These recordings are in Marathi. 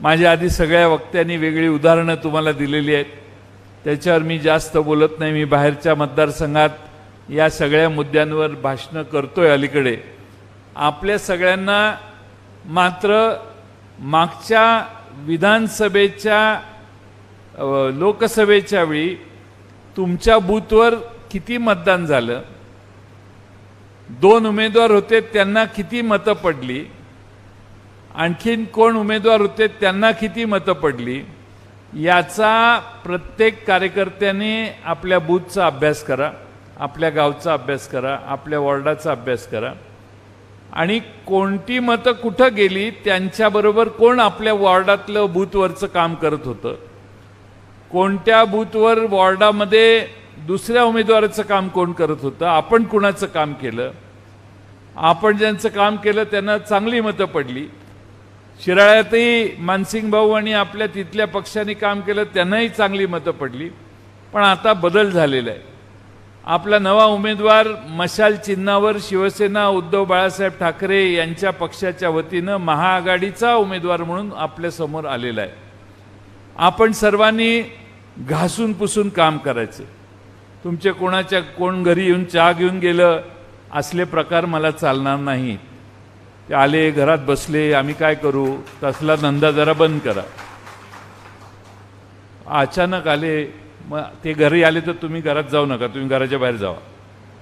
माझ्या आधी सगळ्या वक्त्यांनी वेगळी उदाहरणं तुम्हाला दिलेली आहेत. त्याच्यावर मी जास्त बोलत नाही. मी बाहेरच्या मतदारसंघात या सगळ्या मुद्द्यांवर भाषणं करतोय अलीकडे. आपल्या सगळ्यांना मात्र मागच्या विधानसभेच्या लोकसभेच्या वेळी तुमच्या बूथवर किती मतदान झालं? दोन उमेदवार होते त्यांना किती मतं पडली? आणखीन कोण उमेदवार होते त्यांना किती मतं पडली याचा प्रत्येक कार्यकर्त्याने आपल्या बूथचा अभ्यास करा आपल्या गावचा अभ्यास करा आपल्या वॉर्डाचा अभ्यास करा. आणि कोणती मतं कुठं गेली त्यांच्याबरोबर कोण आपल्या वॉर्डातलं बूथवरचं काम करत होतं? कोणत्या बूथवर वॉर्डामध्ये दुसऱ्या उमेदवाराचं काम कोण करत होतं? आपण कुणाचं काम केलं? आपण ज्यांचं काम केलं त्यांना चांगली मतं पडली. शिराळ्यातही मानसिंग भाऊ आणि आपल्या तिथल्या पक्षाने काम केलं त्यांनाही चांगली मतं पडली. पण आता बदल झालेला आहे. आपला नवा उमेदवार मशाल चिन्हावर शिवसेना उद्धव बाळासाहेब ठाकरे यांच्या पक्षाच्या वतीनं महाआघाडीचा उमेदवार म्हणून आपल्यासमोर आलेला आहे. आपण सर्वांनी घासून पुसून काम करायचं. तुमच्या कोणाच्या कोण घरी येऊन चहा घेऊन गेलं असले प्रकार मला चालणार नाही. ते आले घरात बसले आम्ही काय करू? तसला धंदा जरा बंद करा. अचानक आले मग ते घरी आले तर तुम्ही घरात जाऊ नका तुम्ही घराच्या बाहेर जावा.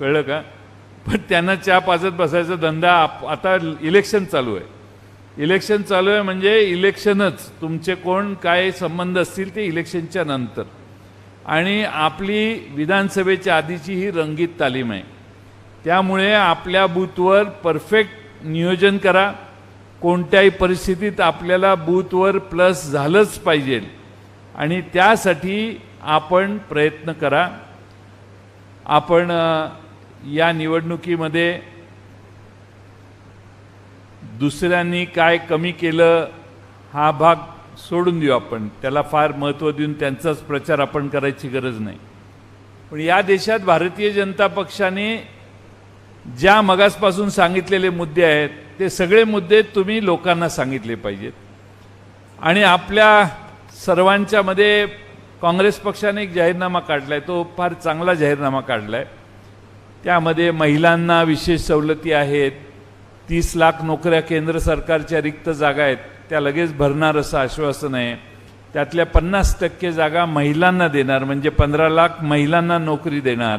कळलं का? पण त्यांना चहा पाजत बसायचा धंदा आप- आता इलेक्शन चालू आहे. इलेक्शन चालू आहे म्हणजे इलेक्शनच तुमचे कोण काय संबंध असतील ते इलेक्शनच्या नंतर. आणि आपली विधानसभेच्या आधीची ही रंगीत तालीम आहे. त्यामुळे आपल्या बूथवर परफेक्ट नियोजन करा. कोणत्याही परिस्थितीत आपल्याला बूथवर प्लस झालंच पाहिजे. आणि त्यासाठी आपण प्रयत्न करा. आपण या निवडणुकीमध्ये दुसऱ्यांनी काय कमी केलं हा भाग सोडून देऊ आपण. त्याला फार महत्त्व देऊन त्यांचाच प्रचार आपण करायची गरज नाही. पण या देशात भारतीय जनता पक्षाने ज्या मगासपासून सांगितलेले मुद्दे आहेत ते सगळे मुद्दे तुम्ही लोकांना सांगितले पाहिजेत. आणि आपल्या सर्वांच्या मध्ये काँग्रेस पक्षाने एक जाहीरनामा काढला आहे तो फार चांगला जाहीरनामा काढला आहे त्यामध्ये महिलांना विशेष सवलती आहेत तीस लाख नोकऱ्या केंद्र सरकारच्या रिक्त जागा आहेत त्या लगेच भरणार असं आश्वासन आहे. त्यातल्या पन्नास टक्के जागा महिलांना देणार म्हणजे पंधरा लाख महिलांना नोकरी देणार.